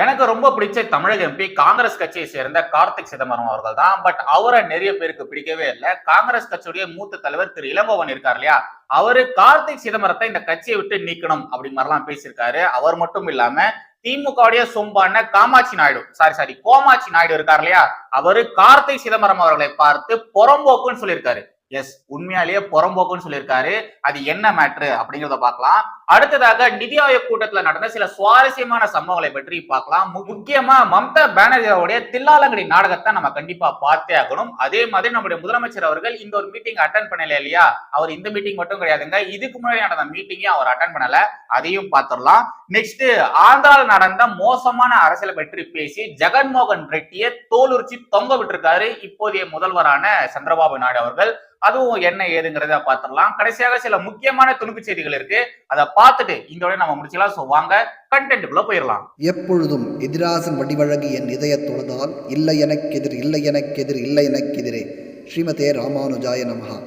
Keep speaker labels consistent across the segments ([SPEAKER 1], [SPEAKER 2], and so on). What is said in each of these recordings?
[SPEAKER 1] எனக்கு ரொம்ப பிடிச்ச தமிழக எம்பி காங்கிரஸ் கட்சியை சேர்ந்த கார்த்திக் சிதம்பரம் அவர்கள் தான். பட் அவரை நிறைய பேருக்கு பிடிக்கவே இல்லை. காங்கிரஸ் கட்சியுடைய மூத்த தலைவர் திரு இளங்கோவன் இருக்கார் இல்லையா? அவரு கார்த்திக் சிதம்பரத்தை இந்த கட்சியை விட்டு நீக்கணும் அப்படி மாதிரிலாம் பேசியிருக்காரு. அவர் மட்டும் இல்லாம திமுகவுடைய சொம்பான காமாட்சி நாயுடு சாரி சாரி கோமாட்சி நாயுடு இருக்கார் இல்லையா? அவரு கார்த்திக் சிதம்பரம் அவர்களை பார்த்து புறம்போக்குன்னு சொல்லியிருக்காரு. எஸ் உண்மையாலேயே புறம்போக்குன்னு சொல்லியிருக்காரு. அது என்ன மேட்ரு அப்படிங்கிறத பார்க்கலாம். அடுத்ததாக நிதி ஆயோக் கூட்டத்துல நடந்த சில சுவாரஸ்யமான சம்பவங்களை பற்றி பார்க்கலாம். முக்கியமா மம்தா பானர்ஜியோடைய தில்லாலங்கடி நாடகத்தை நம்ம கண்டிப்பா பார்த்தே ஆகணும். அதே மாதிரி நம்முடைய முதலமைச்சர் அவர்கள் இந்த ஒரு மீட்டிங் அட்டன் பண்ணல இல்லையா? அவர் இந்த மீட்டிங் மட்டும் கிடையாதுங்க. இதுக்கு முன்னாடி நடந்த மீட்டிங்கையும் அவர் அட்டன் பண்ணல. அதையும் பார்த்துடலாம். நெக்ஸ்ட் ஆந்திராவில் நடந்த மோசமான அரசியலை பற்றி பேசி ஜெகன்மோகன் ரெட்டியை தோலுரிச்சி தொங்க விட்டுருக்காரு இப்போதைய முதல்வரான சந்திரபாபு நாயுடு அவர்கள். அதுவும் என்ன ஏதுங்கிறத பார்த்துடலாம் கடைசியாக சில முக்கியமான துணுக்கு செய்திகள் இருக்கு. அதை பார்த்துட்டு இதோட நம்ம முடிச்சுக்கலாம். ஸோ வாங்க கண்டென்ட்டுக்குள்ள போயிடலாம்
[SPEAKER 2] எப்பொழுதும் எதிராசன் வடிவழகு என் இதயத் தொழுதால் இல்லை எனக்கெதிர் இல்லை எனக்கெதிர் இல்லை எனக்கெதிரே ஸ்ரீமதே ராமானுஜாய நமஹா.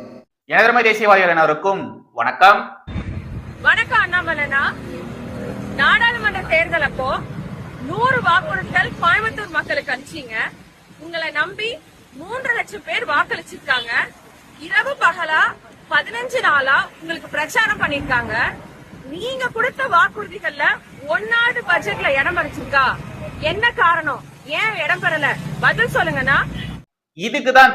[SPEAKER 1] எனதர்மை தேசியவாதிகள் அனைவருக்கும் வணக்கம்.
[SPEAKER 3] வணக்கம் அண்ணாமலைனா நாடாளுமன்ற தேர்தல் அப்போ நூறு வாக்குறுதிகள் கோயம்புத்தூர் மக்களுக்கு அனுப்பிச்சீங்க. உங்களை நம்பி மூன்று லட்சம் பேர் வாக்களிச்சிருக்காங்க. இரவு பகலா பதினஞ்சு நாளா உங்களுக்கு பிரச்சாரம் பண்ணிருக்காங்க. நீங்க கொடுத்த வாக்குறுதிகள்ல ஒன்னாவது பட்ஜெட்ல இடம் பறிச்சிருக்கா? என்ன காரணம்? ஏன் இடம் பெறல? பதில் சொல்லுங்கன்னா
[SPEAKER 1] இதுக்கு தான்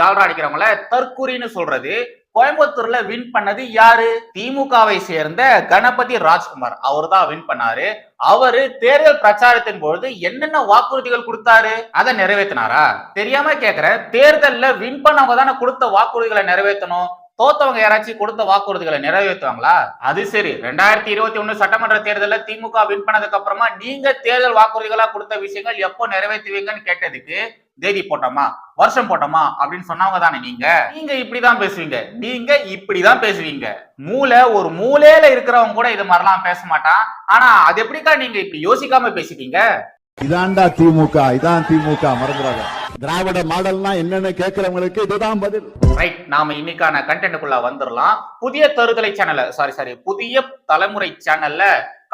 [SPEAKER 1] ஜாலரா அடிக்கிறவங்கள தற்குறின்னு சொல்றது கோயம்புத்தூர்ல வின் பண்ணது யாரு? திமுகவை சேர்ந்த கணபதி ராஜ்குமார். அவர் தான் வின் பண்ணாரு. அவரு தேர்தல் பிரச்சாரத்தின் பொழுது என்னென்ன வாக்குறுதிகள் கொடுத்தாரு? அதை நிறைவேத்தினாரா? தெரியாம கேக்குற தேர்தல்ல வின் பண்ணவங்க தானே கொடுத்த வாக்குறுதிகளை நிறைவேற்றணும் தோத்தவங்க யாராச்சும் கொடுத்த வாக்குறுதிகளை நிறைவேற்றுவாங்களா? அது சரி. ரெண்டாயிரத்தி இருபத்தி ஒண்ணு சட்டமன்ற தேர்தலில் திமுக வின் பண்ணதுக்கு அப்புறமா நீங்க தேர்தல் வாக்குறுதிகளா கொடுத்த விஷயங்கள் எப்போ நிறைவேற்றுவீங்கன்னு கேட்டதுக்கு தேதி போட்டோமா? வருஷம் போட்டோமா? அப்படின்னு சொன்னவங்க தானே நீங்க. நீங்க இப்படிதான் பேசுவீங்க. நீங்க இப்படிதான் பேசுவீங்க. மூளை ஒரு மூலையில இருக்கிறவங்க கூட இது மாதிரிலாம் பேச மாட்டான். ஆனா அது எப்படிக்கா நீங்க இப்படி யோசிக்காம பேசிட்டீங்க?
[SPEAKER 4] இதான்டா திமுக இதான் திமுக மறந்துடாத. திராவிட மாடல்னா என்னன்னு கேக்குறவங்களுக்கு இதுதான் பதில்.
[SPEAKER 1] ரைட் நாம இன்னைக்கான கண்டென்ட்டுக்குள்ள வந்துடலாம் புதிய தருதலை சேனல்ல சாரி சாரி புதிய தலைமுறை சேனல்ல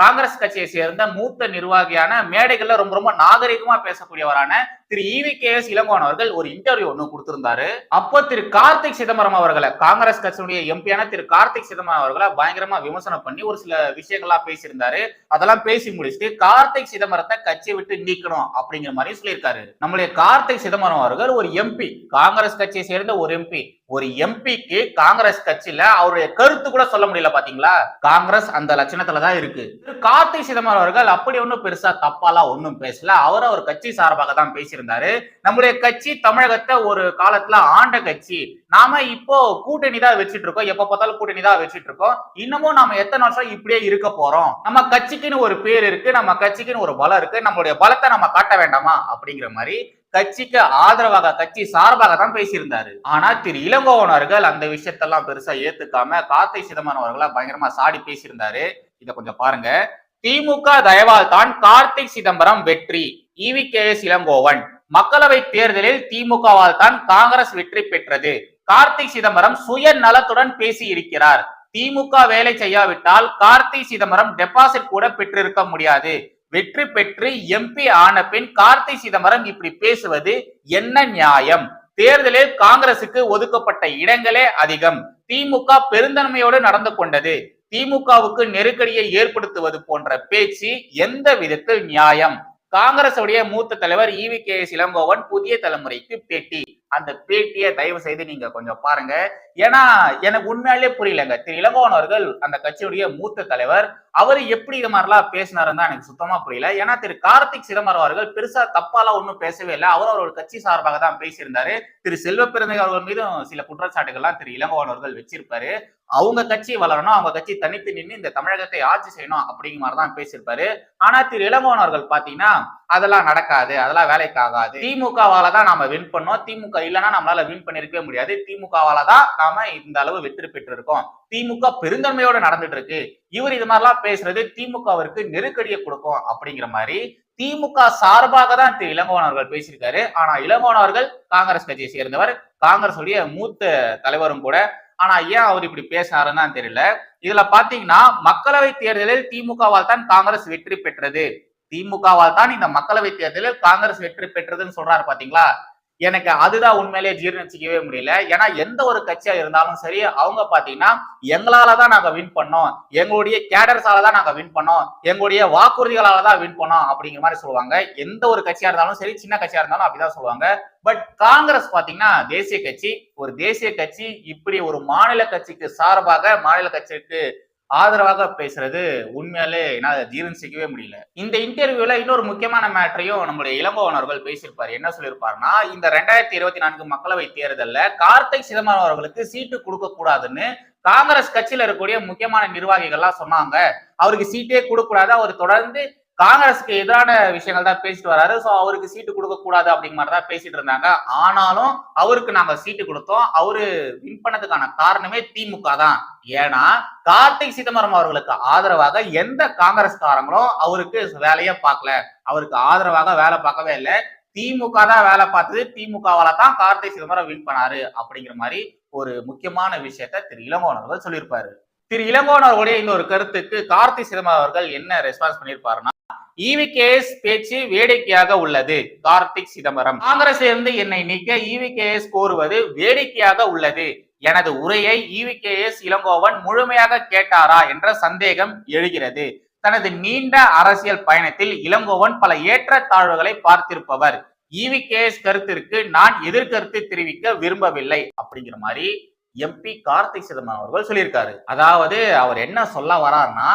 [SPEAKER 1] காங்கிரஸ் கட்சியை சேர்ந்த மூத்த நிர்வாகியான மேடைகள்ல ரொம்ப ரொம்ப நாகரிகமா பேசக்கூடியவரான Thiru E V K S Elangovan அவர்கள் ஒரு இன்டர்வியூ ஒண்ணு கொடுத்திருந்தாரு. அப்போ திரு கார்த்திக் சிதம்பரம் அவர்களை காங்கிரஸ் கட்சியுடைய எம்பியான திரு கார்த்திக் சிதம்பரம் அவர்களை பயங்கரமா விமர்சனம் பண்ணி ஒரு சில விஷயங்கள்லாம் பேசியிருந்தாரு. அதெல்லாம் பேசி முடிச்சுட்டு கார்த்திக் சிதம்பரத்தை கட்சியை விட்டு நீக்கணும் அப்படிங்கிற மாதிரி சொல்லியிருக்காரு. நம்மளுடைய கார்த்திக் சிதம்பரம் அவர்கள் ஒரு எம்பி காங்கிரஸ் கட்சியை சேர்ந்த ஒரு எம்பி ஒரு எம்பிக்கு காங்கிரஸ் கட்சியில அவருடைய கருத்து கூட சொல்ல முடியல பாத்தீங்களா? காங்கிரஸ் அந்த லட்சணத்துல தான் இருக்கு. கார்த்தி கார்த்திக் சிதம்பரம் அவர்கள் அப்படி ஒன்றும் பெருசா தப்பாலாம் ஒன்றும் பேசல. அவர் அவர் கட்சி சார்பாக தான் பேசியிருந்தாரு. நம்முடைய கட்சி தமிழகத்தை ஒரு காலத்துல ஆண்ட கட்சி. நாம இப்போ கூட்டணி தான் வச்சுட்டு இருக்கோம். எப்ப பார்த்தாலும் கூட்டணி தான் வச்சுட்டு இருக்கோம். இன்னமும் நாம எத்தனை வருஷம் இப்படியே இருக்க போறோம்? நம்ம கட்சிக்குன்னு ஒரு பேர் இருக்கு நம்ம கட்சிக்குன்னு ஒரு பலம் இருக்கு நம்மளுடைய பலத்தை நம்ம காட்ட வேண்டாமா? அப்படிங்கிற மாதிரி கட்சிக்கு ஆதரவாக கட்சி சார்பாக தான் பேசியிருந்தாரு. ஆனா திரு இளங்கோவன் அவர்கள் அந்த விஷயத்தெல்லாம் பெருசா ஏத்துக்காம கார்த்தை சிதம்பரம் அவர்களை பயங்கரமா சாடி பேசியிருந்தாரு. இத கொஞ்சம் பாருங்க. திமுக தயவால் தான் கார்த்திக் சிதம்பரம் வெற்றி. E V K S Elangovan. மக்களவை தேர்தலில் திமுகவால் தான் காங்கிரஸ் வெற்றி பெற்றது. கார்த்திக் சிதம்பரம் சுய நலத்துடன் பேசி இருக்கிறார் திமுக வேலை செய்யாவிட்டால் கார்த்திக் சிதம்பரம் டெபாசிட் கூட பெற்றிருக்க முடியாது. வெற்றி பெற்று எம்பி ஆன பின் கார்த்தி சிதம்பரம் இப்படி பேசுவது என்ன நியாயம்? தேர்தலில் காங்கிரசுக்கு ஒதுக்கப்பட்ட இடங்களே அதிகம். திமுக பெருந்தன்மையோடு நடந்து கொண்டது. திமுகவுக்கு நெருக்கடியை ஏற்படுத்துவது போன்ற பேச்சு எந்த விதத்தில் நியாயம்? காங்கிரசுடைய மூத்த தலைவர் இவி கே எஸ் இளங்கோவன் புதிய தலைமுறைக்கு பேட்டி. அந்த பேட்டியை தயவு செய்து நீங்க கொஞ்சம் பாருங்க. ஏன்னா எனக்கு உண்மையாலே புரியலங்க. திரு. இளங்கோவன் அவர்கள் அந்த கட்சியுடைய மூத்த தலைவர் அவர் எப்படி இது மாதிரிலாம் பேசினாருன்னு தான் எனக்கு சுத்தமா புரியல. ஏன்னா திரு. கார்த்திக் சிதம்பரம் அவர்கள் பெருசா தப்பாலாம் ஒன்றும் பேசவே இல்லை. அவர் அவரோட கட்சி சார்பாக தான் பேசியிருந்தாரு. திரு. செல்வ அவர்கள் மீதும் சில குற்றச்சாட்டுகள்லாம் திரு. இளங்கோவன் அவர்கள் வச்சிருப்பாரு. அவங்க கட்சி வளரணும் அவங்க கட்சி தனித்து நின்று இந்த தமிழகத்தை ஆட்சி செய்யணும் அப்படிங்கிற மாதிரி தான் பேசியிருப்பாரு. ஆனா திரு. இளங்கோவன் அவர்கள் பாத்தீங்கன்னா அதெல்லாம் நடக்காது அதெல்லாம் வேலைக்கு ஆகாது. திமுகவால தான் நாம வின் பண்ணோம். திமுக இல்லைன்னா நம்மளால வின் பண்ணிருக்கவே முடியாது. திமுகவால தான் நாம இந்த அளவு வெற்றி பெற்றிருக்கோம். திமுக பெருந்தன்மையோட நடந்துட்டு இருக்கு இவர் இது மாதிரிலாம் பேசுறது திமுகவிற்கு நெருக்கடியை கொடுக்கும் அப்படிங்கிற மாதிரி திமுக சார்பாக தான் திரு இளங்கோவன் அவர்கள் பேசியிருக்காரு. ஆனா இளங்கோவன் அவர்கள் காங்கிரஸ் கட்சியை சேர்ந்தவர். காங்கிரஸ் உடைய மூத்த தலைவரும் கூட. ஆனா ஏன் அவர் இப்படி பேசினாருன்னு தான் தெரியல. இதுல பாத்தீங்கன்னா மக்களவை தேர்தலில் திமுகவால் தான் காங்கிரஸ் வெற்றி பெற்றது. திமுகவால் தான் இந்த மக்களவை தேர்தலில் காங்கிரஸ் வெற்றி பெற்றதுன்னு சொல்றாரு பாத்தீங்களா? எனக்கு அதுதான் உண்மையிலேயே ஜீர்ணிச்சிக்கவே முடியல. ஏன்னா எந்த ஒரு கட்சியா இருந்தாலும் சரி அவங்க பாத்தீங்கன்னா எங்களால தான் நாங்க வின் பண்ணோம். எங்களுடைய கேடர்ஸால தான் நாங்க வின் பண்ணோம். எங்களுடைய வாக்குறுதிகளால தான் வின் பண்ணோம் அப்படிங்கிற மாதிரி சொல்லுவாங்க. எந்த ஒரு கட்சியா இருந்தாலும் சரி சின்ன கட்சியா இருந்தாலும் அப்படிதான் சொல்லுவாங்க. பட் காங்கிரஸ் பாத்தீங்கன்னா தேசிய கட்சி ஒரு தேசிய கட்சி இப்படி ஒரு மாநில கட்சிக்கு சார்பாக மாநில கட்சிக்கு ஆதரவாக பேசுறது உண்மையாலே என்னால் ஜீரணிச்சிக்கவே முடியல. இந்த இன்டர்வியூல இன்னொரு முக்கியமான மேட்டரையும் நம்மளுடைய இளங்கோவன் அவர்கள் என்ன சொல்லியிருப்பாருன்னா இந்த ரெண்டாயிரத்தி இருபத்தி நான்கு மக்களவை தேர்தலில் கார்த்திக் சிதம்பரம் அவர்களுக்கு சீட்டு கொடுக்க கூடாதுன்னு காங்கிரஸ் கட்சியில இருக்கக்கூடிய முக்கியமான நிர்வாகிகள்லாம் சொன்னாங்க. அவருக்கு சீட்டே கொடுக்கக்கூடாது அவர் தொடர்ந்து காங்கிரஸ்க்கு எதிரான விஷயங்கள் தான் பேசிட்டு வராரு. ஸோ அவருக்கு சீட்டு கொடுக்க கூடாது அப்படிங்கிற மாதிரி தான் பேசிட்டு இருந்தாங்க. ஆனாலும் அவருக்கு நாங்க சீட்டு கொடுத்தோம். அவரு வின் பண்ணதுக்கான காரணமே திமுக தான். ஏன்னா கார்த்திக் சிதம்பரம் அவர்களுக்கு ஆதரவாக எந்த காங்கிரஸ்காரங்களும் அவருக்கு வேலையே பார்க்கல. அவருக்கு ஆதரவாக வேலை பார்க்கவே இல்லை. திமுக தான் வேலை பார்த்தது. திமுகவால தான் கார்த்திக் சிதம்பரம் வின் பண்ணாரு அப்படிங்கிற மாதிரி ஒரு முக்கியமான விஷயத்த திரு இளங்கோவன் அவர்கள் சொல்லியிருப்பாரு. திரு இளங்கோவன் அவர்களுடைய இந்த ஒரு கருத்துக்கு கார்த்திக் சிதம்பரம் அவர்கள் என்ன ரெஸ்பான்ஸ் பண்ணியிருப்பாருன்னா இவிகேஎஸ் பேச்சு வேடிக்கையாக உள்ளது. கார்த்திக் சிதம்பரம். காங்கிரஸ் இருந்து என்னை நீக்க இவிகேஎஸ் கோருவது வேடிக்கையாக உள்ளது. எனது உரையை இவிகேஎஸ் இளங்கோவன் முழுமையாக கேட்டாரா என்ற சந்தேகம் எழுகிறது. தனது நீண்ட அரசியல் பயணத்தில் இளங்கோவன் பல ஏற்ற தாழ்வுகளை பார்த்திருப்பவர் இவிகேஎஸ் கருத்திற்கு நான் எதிர்கருத்து தெரிவிக்க விரும்பவில்லை. அப்படிங்கிற மாதிரி எம்பி கார்த்திக் சிதம்பரம் அவர்கள் சொல்லியிருக்காரு. அதாவது அவர் என்ன சொல்ல வரார்னா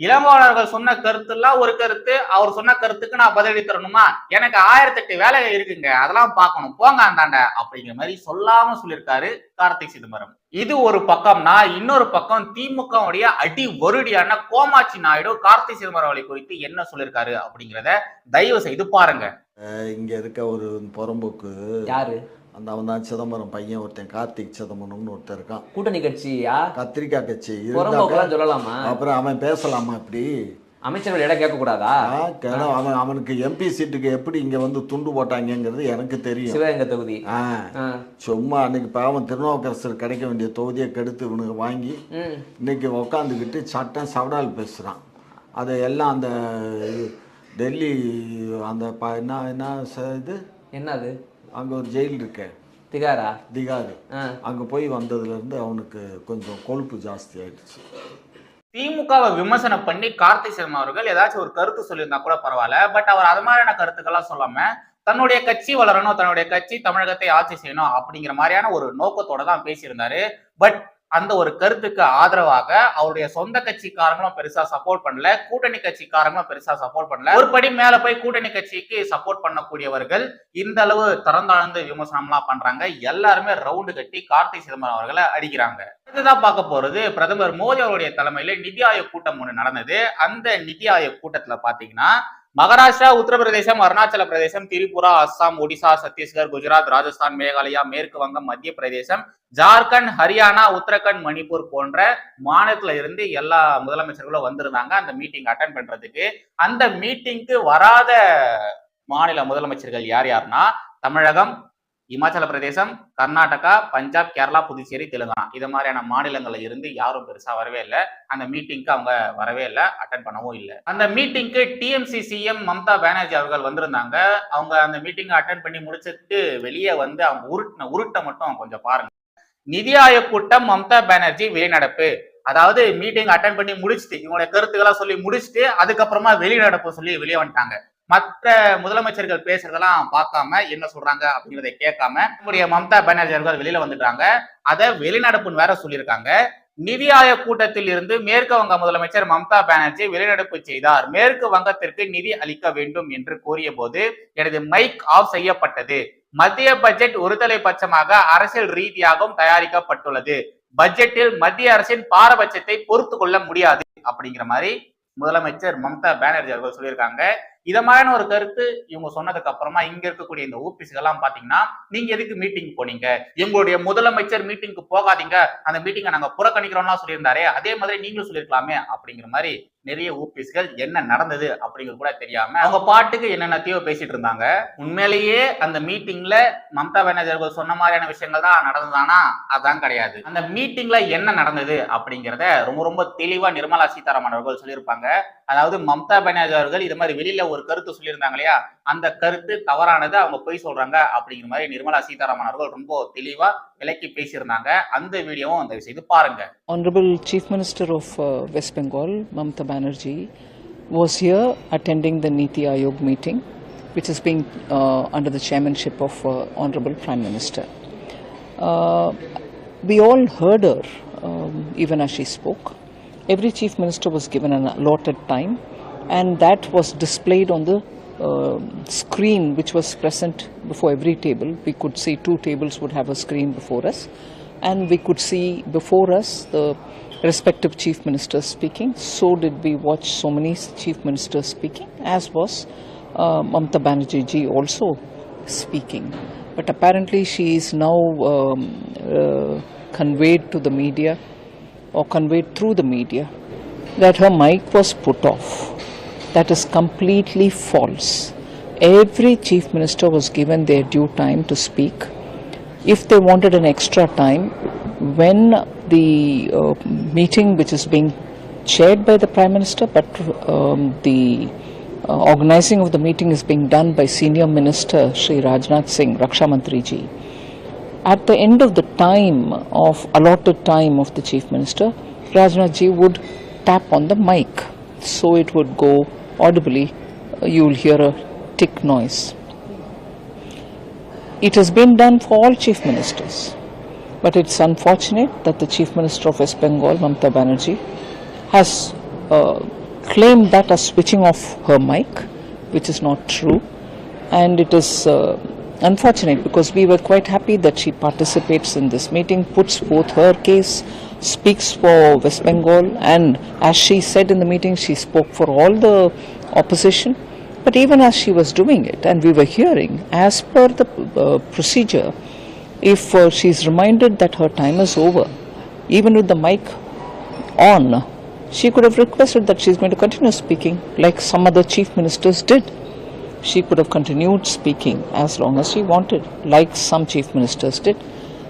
[SPEAKER 1] இளங்கோவனர்கள் சொன்ன கருத்துலாம் ஒரு கருத்து அவர் சொன்ன கருத்துக்கு நான் பதிலடி தரணுமா? எனக்கு ஆயிரத்தெட்டு வேலை இருக்குங்க அதெல்லாம் பார்க்கணும். போங்க அந்தாண்ட அப்படிங்கிற மாதிரி சொல்லாம சொல்லியிருக்காரு கார்த்திக் சிதம்பரம். இது ஒரு பக்கம்னா இன்னொரு பக்கம் திமுகவுடைய அடி ஒருடியான கோமாட்சி நாயுடு கார்த்திக் சிதம்பரம் அவர்களை குறித்து என்ன சொல்லியிருக்காரு அப்படிங்கிறத தயவு செய்து பாருங்க.
[SPEAKER 5] இங்க இருக்க ஒரு புறம்போக்கு
[SPEAKER 6] யாரு?
[SPEAKER 5] அந்த அவன் தான் சிதம்பரம் பையன் ஒருத்தன் கார்த்திக் சிதம்பரம்னு ஒருத்தன் இருக்கான்.
[SPEAKER 6] கூட்டணி கட்சியா?
[SPEAKER 5] கத்திரிக்காய் கட்சி
[SPEAKER 6] சொல்லலாமா?
[SPEAKER 5] அப்புறம் அவன் பேசலாமா இப்படி?
[SPEAKER 6] அமைச்சர்கள் இடம் கேட்க கூடாதா
[SPEAKER 5] ஆ, கேளு, அவன் அவனுக்கு எம்பி சீட்டுக்கு எப்படி இங்க வந்து துண்டு போட்டாங்கங்கிறது எனக்கு தெரியும்.
[SPEAKER 6] சிவகங்கை தொகுதி.
[SPEAKER 5] சும்மா அன்னைக்கு பாவம் திருநாவுக்கரசர் கிடைக்க வேண்டிய தொகுதியை கெடுத்து இவனுக்கு வாங்கி. இன்னைக்கு உக்காந்துக்கிட்டு சட்டம் சவடால் பேசுகிறான் அதை எல்லாம் அந்த டெல்லி அந்த என்ன என்ன இது?
[SPEAKER 6] என்னது?
[SPEAKER 5] அங்கே ஒரு ஜெயில் இருக்கே.
[SPEAKER 6] திகாரா?
[SPEAKER 5] திகாரு.
[SPEAKER 6] ஆ.
[SPEAKER 5] அங்கே போய் வந்ததுலேருந்து அவனுக்கு கொஞ்சம் கொழுப்பு ஜாஸ்தி ஆயிடுச்சு.
[SPEAKER 1] திமுகவை விமர்சனம் பண்ணி கார்த்திக் சர்மா அவர்கள் ஏதாச்சும் ஒரு கருத்து சொல்லியிருந்தா கூட பரவாயில்ல. பட் அவர் அது மாதிரியான கருத்துக்கள்லாம் சொல்லாம தன்னுடைய கட்சி வளரணும் தன்னுடைய கட்சி தமிழகத்தை ஆட்சி செய்யணும் அப்படிங்கிற மாதிரியான ஒரு நோக்கத்தோட தான் பேசியிருந்தாரு. பட் அந்த ஒரு கருத்துக்கு ஆதரவாக அவருடைய சொந்த கட்சிக்காரங்களும் பெருசா சப்போர்ட் பண்ணல கூட்டணி கட்சிக்காரங்களும் பெருசா சப்போர்ட் பண்ணல. ஒரு படி மேல போய் கூட்டணி கட்சிக்கு சப்போர்ட் பண்ணக்கூடியவர்கள் இந்த அளவு திறந்தாழ்ந்து விமர்சனம்லாம் பண்றாங்க. எல்லாருமே ரவுண்டு கட்டி கார்த்திக் சிதம்பரம் அவர்களை அடிக்கிறாங்க. அடுத்ததான் பார்க்க போறது. பிரதமர் மோடி அவருடைய தலைமையில நிதி ஆயோக் கூட்டம் ஒன்று நடந்தது. அந்த நிதி ஆயோக் கூட்டத்துல பாத்தீங்கன்னா மகாராஷ்டிரா உத்தரப்பிரதேசம் அருணாச்சல பிரதேசம் திரிபுரா அஸ்ஸாம் ஒடிசா சத்தீஸ்கர் குஜராத் ராஜஸ்தான் மேகாலயா மேற்கு வங்கம் மத்திய பிரதேசம் ஜார்க்கண்ட் ஹரியானா உத்தரகண்ட் மணிப்பூர் போன்ற மாநிலத்துல இருந்து எல்லா முதலமைச்சர்களும் வந்திருந்தாங்க அந்த மீட்டிங் அட்டன் பண்றதுக்கு. அந்த மீட்டிங்க்கு வராத மாநில முதலமைச்சர்கள் யார் யாருன்னா தமிழகம் இமாச்சல பிரதேசம் கர்நாடகா பஞ்சாப் கேரளா புதுச்சேரி தெலுங்கானா. இது மாதிரியான மாநிலங்கள்ல இருந்து யாரும் பெருசா வரவே இல்லை. அந்த மீட்டிங்க்கு அவங்க வரவே இல்லை அட்டன் பண்ணவும் இல்லை. அந்த மீட்டிங்க்கு டிஎம்சி சிஎம் மம்தா பானர்ஜி அவர்கள் வந்திருந்தாங்க. அவங்க அந்த மீட்டிங்கை அட்டன் பண்ணி முடிச்சுட்டு வெளியே வந்து அவங்க உருட்டின உருட்டை மட்டும் கொஞ்சம் பாருங்க. நிதி ஆயோக் கூட்டம் மம்தா பானர்ஜி வெளிநடப்பு. அதாவது மீட்டிங் அட்டன் பண்ணி முடிச்சுட்டு இவங்களுடைய கருத்துக்களை சொல்லி முடிச்சுட்டு அதுக்கப்புறமா வெளிநடப்பு சொல்லி வெளியே வந்துட்டாங்க. மற்ற முதலமைச்சர்கள் பேசுறதெல்லாம் பார்க்காம என்ன சொல்றாங்க அப்படிங்கிறத கேட்காம நம்முடைய மம்தா பானர்ஜி அவர்கள் வெளியில வந்துட்டாங்க. அதை வெளிநடப்புன்னு வேற சொல்லியிருக்காங்க. நிதி ஆயோக் கூட்டத்தில் இருந்து மேற்கு வங்க முதலமைச்சர் மம்தா பானர்ஜி வெளிநடப்பு செய்தார். மேற்கு வங்கத்திற்கு நிதி அளிக்க வேண்டும் என்று கூறிய போது எனது மைக் ஆஃப் செய்யப்பட்டது. மத்திய பட்ஜெட் ஒருதலை பட்சமாக அரசியல் ரீதியாகவும் தயாரிக்கப்பட்டுள்ளது. பட்ஜெட்டில் மத்திய அரசின் பாரபட்சத்தை பொறுத்து கொள்ள முடியாது அப்படிங்கிற மாதிரி முதலமைச்சர் மம்தா பானர்ஜி அவர்கள் சொல்லியிருக்காங்க. இத மாதிரியான ஒரு கருத்து இவங்க சொன்னதுக்கு அப்புறமா இங்க இருக்கக்கூடிய இந்த ஓபிஸ்கெல்லாம் பாத்தீங்கன்னா நீங்க எதுக்கு மீட்டிங் போனீங்க? எங்களுடைய முதலமைச்சர் மீட்டிங்க்கு போகாதீங்க. அந்த மீட்டிங்கை நாங்க புறக்கணிக்கிறோம்லாம் சொல்லியிருந்தாரே அதே மாதிரி நீங்களும் சொல்லியிருக்கலாமே அப்படிங்கிற மாதிரி நிறைய ஓபிஸ்கள் என்ன நடந்தது அப்படிங்கிறது கூட தெரியாம அவங்க பாட்டுக்கு என்னென்னத்தையோ பேசிட்டு இருந்தாங்க. உண்மையிலேயே அந்த மீட்டிங்ல மம்தா பானர்ஜி அவர்கள் சொன்ன மாதிரியான விஷயங்கள் தான் நடந்ததானா? அதான் கிடையாது. அந்த மீட்டிங்ல என்ன நடந்தது அப்படிங்கிறத ரொம்ப ரொம்ப தெளிவா நிர்மலா சீதாராமன் அவர்கள் சொல்லியிருப்பாங்க. அதாவது மம்தா பானர்ஜி அவர்கள் இது மாதிரி வெளியில ஒரு கருத்து சொல்லியிருந்தாங்க இல்லையா அந்த கருத்து தவறானது அவங்க பொய் சொல்றாங்க அப்படிங்கிற மாதிரி நிர்மலா சீதாராமன் அவர்கள் ரொம்ப தெளிவா விளக்கி பேசியிருந்தாங்க அந்த வீடியோவும் தயவு செய்து பாருங்க
[SPEAKER 7] Honorable Chief Minister of uh, West Bengal, Mamata Banerjee, was here attending the Niti Aayog meeting, which is being uh, under the chairmanship of uh, Honorable Prime Minister. Uh, we all heard her, um, even as she spoke. Every Chief Minister was given an allotted time, and that was displayed on the uh, screen which was present before every table. We could see two tables would have a screen before us, and we could see before us the respective chief ministers speaking. So did we watch so many chief ministers speaking, as was uh, Mamata Banerjee ji also speaking. But apparently, she is now um, uh, conveyed to the media or conveyed through the media that her mic was put off. That is completely false. Every chief minister was given their due time to speak. If they wanted an extra time, when the uh, meeting, which is being chaired by the prime minister, but um, the uh, organizing of the meeting is being done by senior minister Sri Rajnath Singh, Raksha Mantri ji. At the end of the time of allotted time of the chief minister, Rajnath ji would tap on the mic, so it would go audibly. Uh, you will hear a tick noise. It has been done for all chief ministers, but it's unfortunate that the chief minister of West Bengal, Mamata Banerjee, has uh, claimed that as switching off her mic, which is not true, and it is uh, unfortunate because we were quite happy that she participates in this meeting, puts forth her case, speaks for West Bengal, and as she said in the meeting, she spoke for all the opposition. But even as she was doing it, and we were hearing, as per the uh, procedure, if uh, she is reminded that her time is over, even with the mic on, she could have requested that she is going to continue speaking like some other chief ministers did. She could have continued speaking as long as she wanted, like some chief ministers did.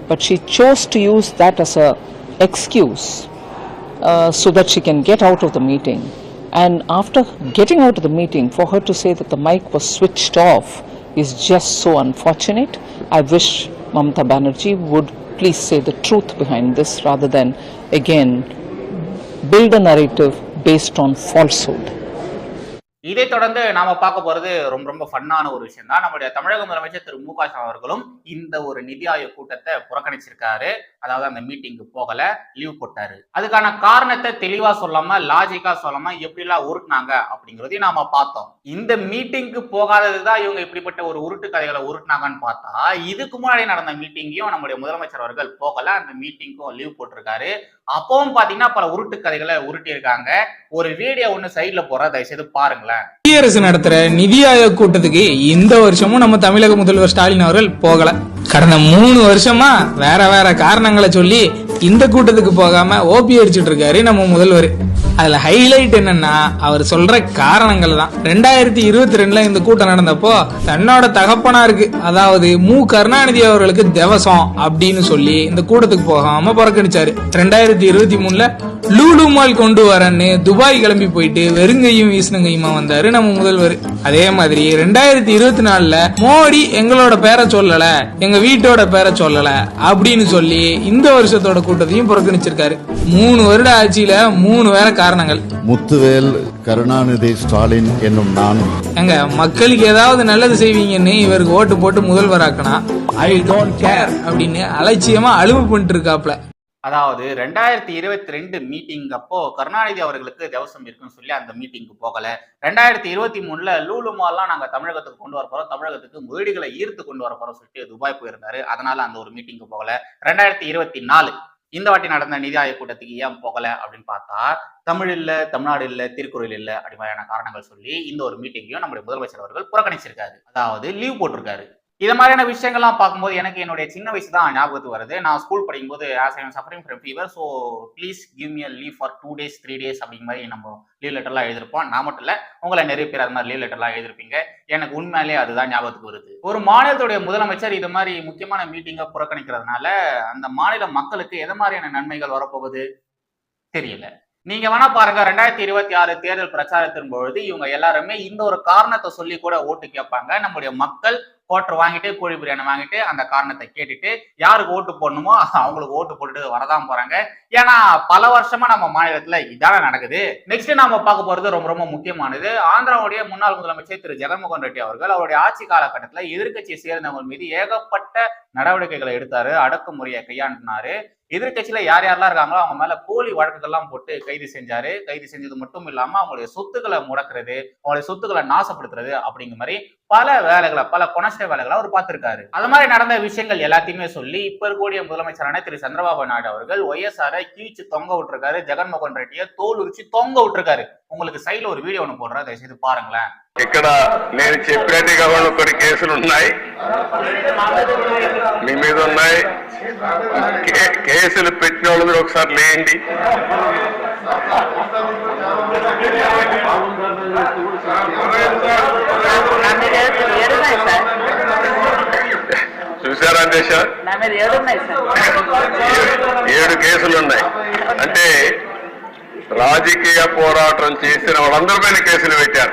[SPEAKER 7] But she chose to use that as a excuse uh, so that she can get out of the meeting. And after getting out of the meeting, for her to say that the mic was switched off is just so unfortunate. I wish Mamata Banerjee would please say the truth behind this rather than again build a narrative based on falsehood.
[SPEAKER 1] இதை தொடர்ந்து நாம பார்க்க போறது ரொம்ப ரொம்ப ஃபன்னான ஒரு விஷயம் தான் நம்முடைய தமிழக முதலமைச்சர் திரு மு க ஸ்டாலின் அவர்களும் இந்த ஒரு நிதி ஆயோக் கூட்டத்தை புறக்கணிச்சிருக்காரு. அதாவது அந்த மீட்டிங்கு போகல லீவ் போட்டாரு. அதுக்கான காரணத்தை தெளிவா சொல்லாம லாஜிக்கா சொல்லாம எப்படிலாம் உருட்டினாங்க அப்படிங்கிறதையும் நாம பார்த்தோம். இந்த மீட்டிங்க்கு போகாததுதான் இவங்க இப்படிப்பட்ட ஒரு உருட்டு கதைகளை உருட்டினாங்கன்னு பார்த்தா இதுக்கு முன்னாடி நடந்த மீட்டிங்கையும் நம்முடைய முதலமைச்சர் அவர்கள் போகல. அந்த மீட்டிங்க்கும் லீவ் போட்டிருக்காரு. அப்பவும் பாத்தீங்கன்னா பல உருட்டு கதைகளை உருட்டி இருக்காங்க ஒரு வீடியோ ஒண்ணு சைட்ல போற தயவு செய்து பாருங்களேன்.
[SPEAKER 8] குடியரசு நடத்துற நிதி ஆயோக் கூட்டத்துக்கு இந்த வருஷமும் நம்ம தமிழக முதல்வர் ஸ்டாலின் அவர்கள் போகல. கடந்த மூணு வருஷமா வேற வேற காரணங்களை சொல்லி இந்த கூட்டத்துக்கு போகாம ஓபி அடிச்சிட்டு இருக்காரு நம்ம முதல்வர். அதுல ஹைலைட் என்னன்னா அவர் சொல்ற காரணங்கள் தான். ரெண்டாயிரத்தி இருபத்தி ரெண்டுல இந்த கூட்டம் நடந்தப்போ தன்னோட தகப்பனா இருக்கு. அதாவது மு கருணாநிதி அவர்களுக்கு தேவசம் அப்படின்னு சொல்லி இந்த கூட்டத்துக்கு போகாம புறக்கணிச்சாரு. ரெண்டாயிரத்தி இருபத்தி மூணுல லூலு மால் கொண்டு வரேன்னு துபாய் கிளம்பி போயிட்டு வெறுங்கையும் வீசினங்கையுமா வந்தாரு நம்ம முதல்வர். அதே மாதிரி ரெண்டாயிரத்தி இருபத்தி நாலுல மோடி எங்களோட பேரை சொல்லல எங்க வீட்டோட பேரை சொல்லல அப்படின்னு சொல்லி இந்த வருஷத்தோட கூட்டத்தையும் புறக்கணிச்சிருக்காரு. மூணு வருட ஆட்சியில மூணு வேற காரணங்கள்.
[SPEAKER 4] முத்துவேல் கருணாநிதி ஸ்டாலின் என்னும் நான்
[SPEAKER 8] எங்க மக்களுக்கு ஏதாவது நல்லது செய்வீங்கன்னு இவருக்கு ஓட்டு போட்டு முதல்வராக்கனா ஐ டோன்ட் கேர் அப்படின்னு அலட்சியமா அலுவல் பண்ணிட்டு இருக்காப்ல.
[SPEAKER 1] அதாவது ரெண்டாயிரத்தி இருபத்தி ரெண்டு மீட்டிங் அப்போ கருணாநிதி அவர்களுக்கு தேவசம் இருக்குன்னு சொல்லி அந்த மீட்டிங்க்கு போகல. ரெண்டாயிரத்தி இருபத்தி மூணுல லூலு மால்லாம் நாங்க தமிழகத்துக்கு கொண்டு வர போறோம். தமிழகத்துக்கு முதலீடுகளை ஈர்த்து கொண்டு வர போறோம் சொல்லிட்டு துபாய் போயிருந்தாரு. அதனால அந்த ஒரு மீட்டிங்க்கு போகல. ரெண்டாயிரத்தி இருபத்தி நாலு இந்த வாட்டி நடந்த நிதி ஆயோக் கூட்டத்துக்கு ஏன் போகல அப்படின்னு பார்த்தா தமிழ் இல்ல தமிழ்நாடு இல்ல திருக்குறள் இல்ல அப்படி மாதிரியான காரணங்கள் சொல்லி இந்த ஒரு மீட்டிங்கையும் நம்முடைய முதலமைச்சர் அவர்கள் புறக்கணிச்சிருக்காரு. அதாவது லீவ் போட்டிருக்காரு. இது மாதிரியான விஷயங்கள்லாம் பார்க்கும்போது எனக்கு என்னுடைய சின்ன வயசு தான் ஞாபகத்துக்கு வருது. நான் ஸ்கூல் படிக்கும்போது as I'm suffering from fever so please give me leave for two days three days அப்படிங்கிற மாதிரி நம்ம லீவ் லெட்டர்லாம் எழுதிருப்போம் நான் மட்டும் இல்லை உங்களை நிறைய பேர் அது மாதிரி லீவ் லெட்டர்லாம் எழுதிருப்பீங்க எனக்கு உண்மையிலேயே அதுதான் ஞாபகத்துக்கு வருது. ஒரு மாநிலத்துடைய முதலமைச்சர் இது மாதிரி முக்கியமான மீட்டிங்கை புறக்கணிக்கிறதுனால அந்த மாநில மக்களுக்கு எது மாதிரியான நன்மைகள் வரப்போகுது? தெரியல. நீங்க வேணா பாருங்க ரெண்டாயிரத்தி இருபத்தி ஆறு தேர்தல் பிரச்சாரத்தின் பொழுது இவங்க எல்லாருமே இந்த ஒரு காரணத்தை சொல்லி கூட ஓட்டு கேட்பாங்க. நம்முடைய மக்கள் கோட்டர் வாங்கிட்டு கோழி பிரியாணி வாங்கிட்டு அந்த காரணத்தை கேட்டுட்டு யாருக்கு ஓட்டு போடணுமோ அவங்களுக்கு ஓட்டு போட்டுட்டு வரதான் போறாங்க. ஏன்னா பல வருஷமா நம்ம மாநிலத்துல இதான நடக்குது. நெக்ஸ்ட் நாம பார்க்க போறது ரொம்ப ரொம்ப முக்கியமானது. ஆந்திராவுடைய முன்னாள் முதலமைச்சர் திரு ஜெகன்மோகன் ரெட்டி அவர்கள் அவருடைய ஆட்சி காலகட்டத்தில் எதிர்க்கட்சியை சேர்ந்தவங்க மீது ஏகப்பட்ட நடவடிக்கைகளை எடுத்தாரு அடக்குமுறையை கையாண்டினாரு. எதிர்கட்சியில யார் யாரெல்லாம் இருக்காங்களோ அவங்க மேல போலி வழக்குகள்லாம் போட்டு கைது செஞ்சாரு. கைது செஞ்சது மட்டும் இல்லாம அவங்களுடைய சொத்துக்களை முடக்கிறது அவங்களுடைய சொத்துக்களை நாசப்படுத்துறது அப்படிங்கிற மாதிரி பல வேலைகளை பல கொனஸ்ட வேலைகளை அவர் பார்த்திருக்காரு. அது மாதிரி நடந்த விஷயங்கள் எல்லாத்தையுமே சொல்லி இப்ப இருக்கக்கூடிய முதலமைச்சரான திரு சந்திரபாபு நாயுடு அவர்கள் ஒய்எஸ்ஆரை கீழ்ச்சி தொங்க விட்டுருக்காரு. ஜெகன்மோகன் ரெட்டியை தோல் உரிச்சு தொங்க விட்டுருக்காரு. உங்களுக்கு சைடுல ஒரு வீடியோ ஒன்று போடுறேன் தயவு செய்து பாருங்களேன்.
[SPEAKER 9] ఇక్కడ నేను చెప్పినట్టుగా కూడా కొన్ని కేసులు ఉన్నాయి. మీ మీద ఉన్నాయి. కేసులు పెట్టిన వాళ్ళు మీరు ఒకసారి లేండి. చూసారా సార్ ఏడు కేసులు ఉన్నాయి. అంటే రాజకీయ పోరాటం చేసిన వాళ్ళందరి పైన కేసులు పెట్టారు.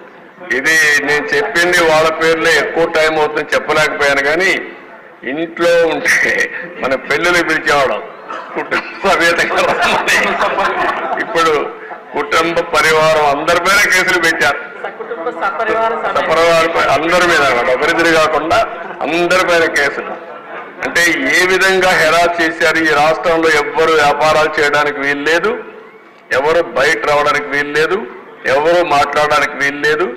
[SPEAKER 9] ఇది నేను చెప్పింది వాళ్ళ పేర్లే ఎక్కువ టైం అవుతుంది చెప్పలేకపోయాను కానీ ఇంట్లో ఉంటే మన పెళ్ళిళ్ళు పిలిచేవాళ్ళం. కుటుంబ సమేతంగా ఇప్పుడు కుటుంబ పరివారం అందరి మీద కేసులు పెట్టారు. సపరివారం అందరి మీద ఒకరిద్దరు కాకుండా అందరి పైన కేసులు. అంటే ఏ విధంగా హెరాస్ చేశారు? ఈ రాష్ట్రంలో ఎవ్వరు వ్యాపారాలు చేయడానికి వీలు లేదు ఎవరు బయట రావడానికి వీలు లేదు ఎవరు మాట్లాడడానికి వీలు లేదు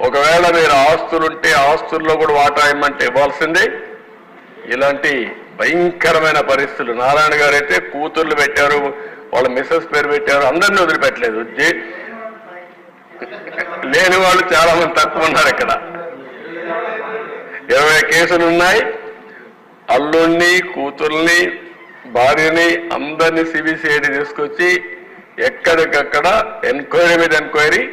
[SPEAKER 9] ఒకవేళ మీరు ఆస్తులుంటే ఆస్తుల్లో కూడా వాటా ఇమ్మంటే ఇవ్వాల్సిందే. ఇలాంటి భయంకరమైన పరిస్థితులు. నారాయణ గారు అయితే కూతుర్లు పెట్టారు వాళ్ళ మిస్సెస్ పేరు పెట్టారు అందరినీ వదిలిపెట్టలేదు. జే- లేని వాళ్ళు చాలా మంది తక్కువ ఉన్నారు ఇక్కడ. ఇరవై కేసులు ఉన్నాయి. అల్లుణ్ణి కూతుర్ని భార్యని అందరినీ సిబిసిఐడి తీసుకొచ్చి ఎక్కడికక్కడ ఎంక్వైరీ మీద ఎంక్వైరీ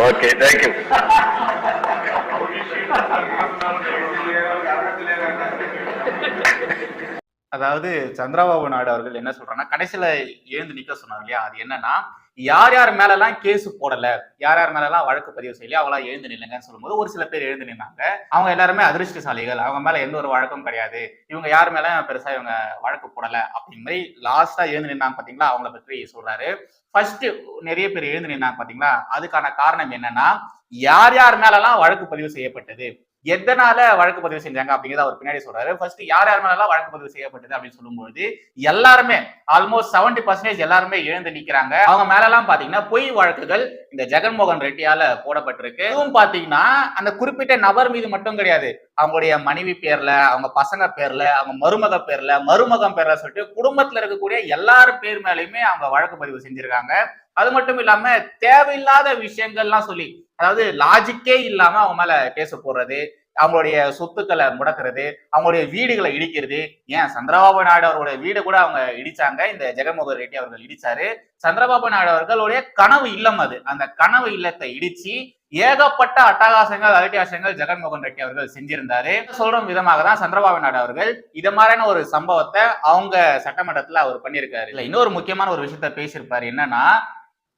[SPEAKER 9] ஓகே தேங்க்யூ
[SPEAKER 1] அதாவது சந்திரபாபு நாயுடு அவர்கள் என்ன சொல்றாங்கன்னா கடைசியில எழுந்து நிக்க சொன்னாங்க இல்லையா? அது என்னன்னா யார் யார் மேலெல்லாம் கேஸ் போடல யார் யார் மேலெல்லாம் வழக்கு பதிவு செய்யலையோ அவங்களாம் எழுந்து நில்லுங்கன்னு சொல்லும்போது ஒரு சில பேர் எழுந்து நின்னாங்க. அவங்க எல்லாருமே அதிர்ஷ்டசாலிகள். அவங்க மேல எந்த ஒரு வழக்கும் கிடையாது. இவங்க யார் மேல பெருசா இவங்க வழக்கு போடல அப்படிங்கிற மாதிரி லாஸ்டா எழுந்து நின்னாங்க பாத்தீங்களா? அவங்கள பற்றி சொல்றாரு. ஃபர்ஸ்ட் நிறைய பேர் எழுந்து நின்னாங்க பாத்தீங்களா? அதுக்கான காரணம் என்னன்னா யார் யார் மேலெல்லாம் வழக்கு பதிவு செய்யப்பட்டது? எதனால வழக்கு பதிவு செஞ்சாங்க அப்படிங்கறத அவர் பின்னாடி சொல்றாரு. ஃபர்ஸ்ட் யார் யார் மேலாம் வழக்கு பதிவு செய்யப்பட்டது அப்படின்னு சொல்லும்போது எல்லாருமே ஆல்மோஸ்ட் செவன்டி பர்சன்டேஜ் எல்லாருமே எழுந்து நிக்கிறாங்க. அவங்க மேலெல்லாம் பாத்தீங்கன்னா பொய் வழக்குகள் இந்த ஜெகன்மோகன் ரெட்டியால போடப்பட்டிருக்கு. இதுவும் பாத்தீங்கன்னா அந்த குறிப்பிட்ட நபர் மீது மட்டும் கிடையாது. அவங்களுடைய மனைவி பேர்ல அவங்க பசங்க பேர்ல அவங்க மருமக பேர்ல மருமகம் பேர்ல சொல்லிட்டு குடும்பத்துல இருக்கக்கூடிய எல்லார் பேர் மேலயுமே அவங்க வழக்கு பதிவு செஞ்சிருக்காங்க. அது மட்டும் இல்லாம தேவையில்லாத விஷயங்கள்லாம் சொல்லி அதாவது லாஜிக்கே இல்லாம அவங்க மேல பேச போடுறது அவங்களுடைய சொத்துக்களை முடக்கிறது அவங்களுடைய வீடுகளை இடிக்கிறது. ஏன்? சந்திரபாபு நாயுடு அவர்களுடைய வீடு கூட அவங்க இடிச்சாங்க. இந்த ஜெகன்மோகன் ரெட்டி அவர்கள் இடிச்சாரு. சந்திரபாபு நாயுடு அவர்களுடைய கனவு இல்லம் அது. அந்த கனவு இல்லத்தை இடிச்சு ஏகப்பட்ட அட்டகாசங்கள் அலட்டியாசங்கள் ஜெகன்மோகன் ரெட்டி அவர்கள் செஞ்சிருந்தாரு. சொல்ற விதமாக தான் சந்திரபாபு நாயுடு அவர்கள் இது மாதிரியான ஒரு சம்பவத்தை அவங்க சட்டமன்றத்துல அவர் பண்ணியிருக்காரு. இல்ல இன்னொரு முக்கியமான ஒரு விஷயத்த பேசியிருப்பாரு. என்னன்னா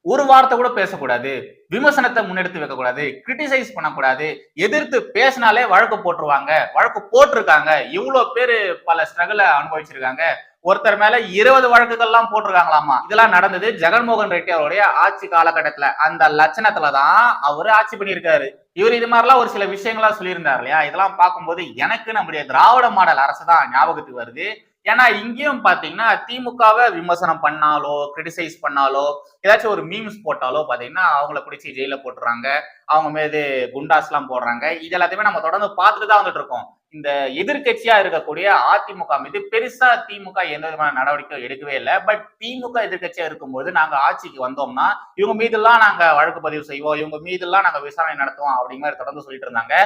[SPEAKER 1] ஒரு வார்த்தை கூட பேசக்கூடாது விமர்சனத்தை முன்னெடுத்து வைக்கக்கூடாது கிரிட்டிசைஸ் பண்ணக்கூடாது எதிர்த்து பேசினாலே வழக்கு போட்டுருவாங்க. வழக்கு போட்டிருக்காங்க. இவ்வளோ பேர் பல ஸ்ட்ரகிளை அனுபவிச்சிருக்காங்க. ஒருத்தர் மேல இருபது வழக்குகள்லாம் போட்டிருக்காங்களாமா? இதெல்லாம் நடந்தது ஜெகன்மோகன் ரெட்டி அவருடைய ஆட்சி காலகட்டத்துல. அந்த லட்சணத்துலதான் அவரு ஆட்சி பண்ணியிருக்காரு. இவர் இது மாதிரிலாம் ஒரு சில விஷயங்கள்லாம் சொல்லியிருந்தார் இல்லையா? இதெல்லாம் பார்க்கும்போது எனக்கு நம்முடைய திராவிட மாடல் அரசு தான் ஞாபகத்துக்கு வருது. ஏன்னா இங்கேயும் பாத்தீங்கன்னா திமுகவை விமர்சனம் பண்ணாலோ கிரிட்டிசைஸ் பண்ணாலோ ஏதாச்சும் ஒரு மீம்ஸ் போட்டாலோ பாத்தீங்கன்னா அவங்கள பிடிச்சி ஜெயில போட்டுறாங்க. அவங்க மீது குண்டாஸ் எல்லாம் போடுறாங்க. இது எல்லாத்தையுமே நம்ம தொடர்ந்து பார்த்துட்டு தான் வந்துட்டு இருக்கோம். இந்த எதிர்கட்சியா இருக்கக்கூடிய அதிமுக மீது பெருசா திமுக எந்த விதமான நடவடிக்கை எடுக்கவே இல்லை. பட் திமுக எதிர்கட்சியா இருக்கும்போது நாங்க ஆட்சிக்கு வந்தோம்னா இவங்க மீதெல்லாம் நாங்க வழக்கு பதிவு செய்வோம். இவங்க மீதெல்லாம் நாங்க விசாரணை நடத்துவோம் அப்படிங்கிற மாதிரி தொடர்ந்து சொல்லிட்டு இருந்தாங்க.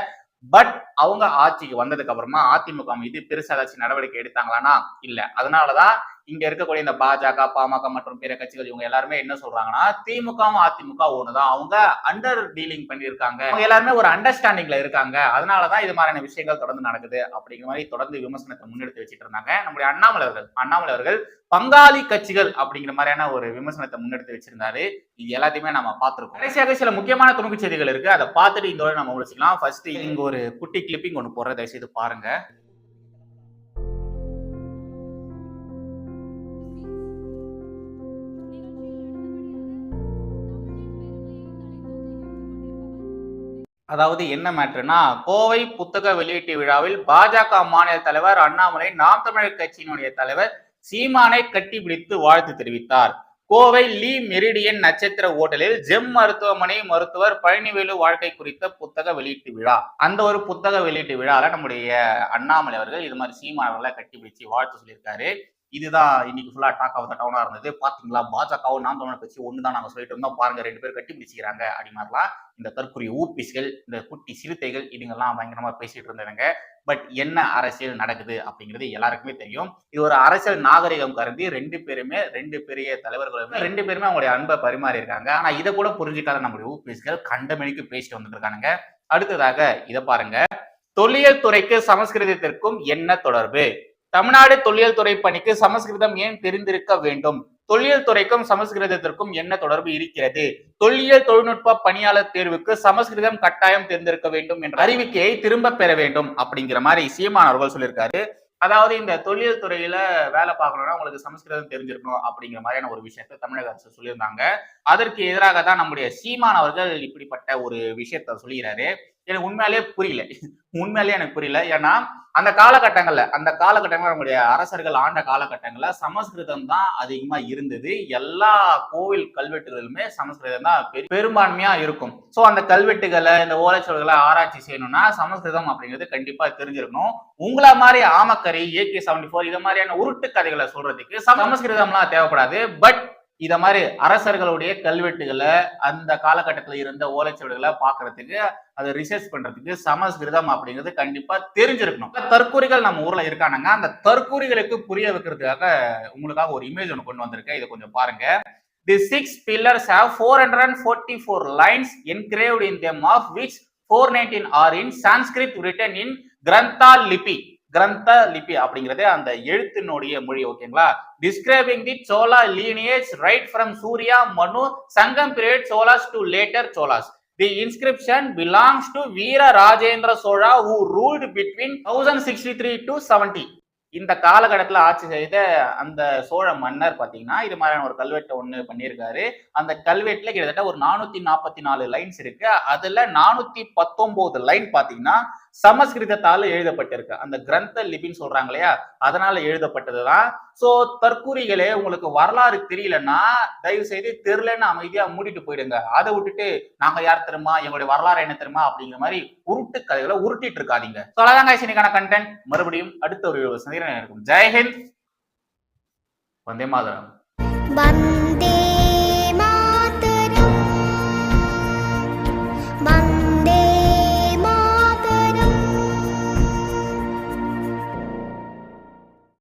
[SPEAKER 1] பட் அவங்க ஆட்சிக்கு வந்ததுக்கு அப்புறமா அதிமுக மீது பெருசா ஏதாச்சும் நடவடிக்கை எடுத்தாங்களானா இல்ல. அதனாலதான் இங்க இருக்கக்கூடிய இந்த பாஜக பாமக மற்றும் பிற கட்சிகள் இவங்க எல்லாருமே என்ன சொல்றாங்கன்னா திமுகவும் அதிமுக ஒண்ணுதான். அவங்க அண்டர் டீலிங் பண்ணியிருக்காங்க. அவங்க எல்லாருமே ஒரு அண்டர்ஸ்டாண்டிங்ல இருக்காங்க. அதனாலதான் இது மாதிரியான விஷயங்கள் தொடர்ந்து நடக்குது அப்படிங்கிற மாதிரி தொடர்ந்து விமர்சனத்தை முன்னெடுத்து வச்சுட்டு இருந்தாங்க நம்முடைய அண்ணாமலை அவர்கள் அண்ணாமலை அவர்கள் பங்காளி கட்சிகள் அப்படிங்கிற மாதிரியான ஒரு விமர்சனத்தை முன்னெடுத்து வச்சிருந்தாரு. இது எல்லாத்தையுமே நம்ம பார்த்துருக்கோம். கடைசியாக சில முக்கியமான துணுக்கு செய்திகள் இருக்கு. அதை பார்த்துட்டு இதோட நம்ம முடிச்சுக்கலாம் ஃபர்ஸ்ட் இங்க ஒரு குட்டி கிளிப்பிங் ஒன்று போடுற தயவுசெய்து பாருங்க. அதாவது என்ன மேட்ருனா கோவை புத்தக வெளியீட்டு விழாவில் பாஜக மாநில தலைவர் அண்ணாமலை நாம் தமிழர் கட்சியினுடைய தலைவர் சீமானை கட்டிப்பிடித்து வாழ்த்து தெரிவித்தார். கோவை லீ மெரிடியன் நட்சத்திர ஓட்டலில் ஜெம் மருத்துவமனை மருத்துவர் பழனிவேலு வாழ்க்கை குறித்த புத்தக வெளியீட்டு விழா. அந்த ஒரு புத்தக வெளியீட்டு விழால நம்முடைய அண்ணாமலை அவர்கள் இது மாதிரி சீமான் அவர்களை கட்டிப்பிடிச்சு வாழ்த்து சொல்லியிருக்காரு. இதுதான் இன்னைக்கு ஃபுல்லா டாக் ஆஃப் த டவுனா இருந்தது. பாத்தீங்களா? பாஜகவும் நாம் தமிழர் கட்சி ஒன்று தான் நாங்க சொல்லிட்டு இருந்தோம். பாருங்க ரெண்டு பேரும் கட்டி பிடிச்சிக்கிறாங்க அப்படி மாதிரிலாம் இந்த தற்கொலை ஊப்பிஸ்கள் இந்த குட்டி சிறுத்தைகள் இதுங்கெல்லாம் பயங்கரமா பேசிட்டு இருந்தவங்க பட் என்ன அரசியல் நடக்குது அப்படிங்கிறது எல்லாருக்குமே தெரியும். இது ஒரு அரசியல் நாகரிகம் கருதி ரெண்டு பேருமே ரெண்டு பெரிய தலைவர்களுமே ரெண்டு பேருமே அவங்களுடைய அன்பை பரிமாறி இருக்காங்க ஆனா இதை கூட புரிஞ்சுக்காத நம்முடைய ஊபிஸ்கள் கண்டமணிக்கு பேசிட்டு வந்துட்டு இருக்கானுங்க. அடுத்ததாக இதை பாருங்க. தொல்லியல் துறைக்கு சமஸ்கிருதத்திற்கும் என்ன தொடர்பு? தமிழ்நாடு தொல்லியல் துறை பணிக்கு சமஸ்கிருதம் ஏன் தெரிந்திருக்க வேண்டும்? தொல்லியல் துறைக்கும் சமஸ்கிருதத்திற்கும் என்ன தொடர்பு இருக்கிறது? தொல்லியல் தொழில்நுட்ப பணியாளர் தேர்வுக்கு சமஸ்கிருதம் கட்டாயம் தேர்ந்தெடுக்க வேண்டும் என்ற அறிவிக்கையை திரும்ப பெற வேண்டும் அப்படிங்கிற மாதிரி சீமான் அவர்கள் சொல்லியிருக்காரு. அதாவது இந்த தொல்லியல் துறையில வேலை பார்க்கணும்னா உங்களுக்கு சமஸ்கிருதம் தெரிஞ்சிருக்கணும் அப்படிங்கிற மாதிரியான ஒரு விஷயத்த தமிழக அரசு சொல்லியிருந்தாங்க. அதற்கு எதிராக தான் நம்முடைய சீமான் அவர்கள் இப்படிப்பட்ட ஒரு விஷயத்த சொல்லுகிறாரு எனக்கு உண்மையாலே புரியல. உண்மையாலே எனக்கு புரியல. ஏன்னா அந்த காலகட்டங்கள்ல அந்த காலகட்டங்கள்ல நம்முடைய அரசர்கள் ஆண்ட காலகட்டங்கள்ல சமஸ்கிருதம் தான் அதிகமா இருந்தது. எல்லா கோவில் கல்வெட்டுகளுமே சமஸ்கிருதம் தான் பெரும்பான்மையா இருக்கும். சோ அந்த கல்வெட்டுகளை இந்த ஓலைச்சுவடுகளை ஆராய்ச்சி செய்யணும்னா சமஸ்கிருதம் அப்படிங்கிறது கண்டிப்பா தெரிஞ்சிருக்கணும். உங்களை மாதிரி ஆமக்கரி ஏகே செவன்டி ஃபோர் இது மாதிரியான உருட்டு கதைகளை சொல்றதுக்கு சமஸ்கிருதம்லாம் தேவைப்படாது. பட் இத மாதிரி அரசர்களுடைய கல்வெட்டுகளை அந்த காலகட்டத்தில் இருந்த ஓலைச்சுவடுகளை பாக்குறதுக்கு அதை ரிசர்ச் பண்றதுக்கு சமஸ்கிருதம் அப்படிங்கிறது கண்டிப்பா தெரிஞ்சிருக்கணும். தற்கூரிகள் நம்ம ஊர்ல இருக்கானுங்க. அந்த தற்கூரிகளுக்கு புரிய வைக்கிறதுக்காக உங்களுக்காக ஒரு இமேஜ் ஒன்று கொண்டு வந்திருக்கேன். இதை கொஞ்சம் பாருங்க. The six pillars have four hundred and forty four lines engraved in them of which four nineteen are in Sanskrit written in Grantha lipi Grantha லிபி அப்படிங்கிறது அந்த எழுத்தினுடைய மொழி ஓகேங்களா? Describing the Chola lineage right from Surya Manu Sangam period Cholas to later Cholas the inscription belongs to Veera Rajendra Chola who ruled between thousand sixty three to seventy இந்த காலகட்டத்தில் ஆட்சி செய்த அந்த சோழ மன்னர் பார்த்தீங்கன்னா இது மாதிரியான ஒரு கல்வெட்டை ஒன்று பண்ணியிருக்காரு. அந்த கல்வெட்டில் கிட்டத்தட்ட ஒரு நானூற்றி நாற்பத்தி நாலு லைன்ஸ் இருக்கு. அதில் நானூற்றி பத்தொம்போது லைன் பார்த்தீங்கன்னா சமஸ்கிருதத்தால எழுதப்பட்டிருக்கு அந்த கிரந்த லிபின்னு சொல்றாங்க இல்லையா அதனால எழுதப்பட்டதுதான் சோ தற்கூறிகளே உங்களுக்கு வரலாறு தெரியலன்னா தயவு செய்து தெரியலன்னு அமைதியா மூடிட்டு போயிடுங்க அதை விட்டுட்டு நாங்க யார் தெரியுமா எங்களுடைய வரலாறு என்ன தெரியுமா அப்படிங்கிற மாதிரி உருட்டு கதைகளை உருட்டிட்டு இருக்காதீங்க ஸோ அதான் guys கண்டென்ட் மறுபடியும் அடுத்த ஒரு சந்திரன் இருக்கும் ஜெயஹிந்த் வந்தே மாதரம்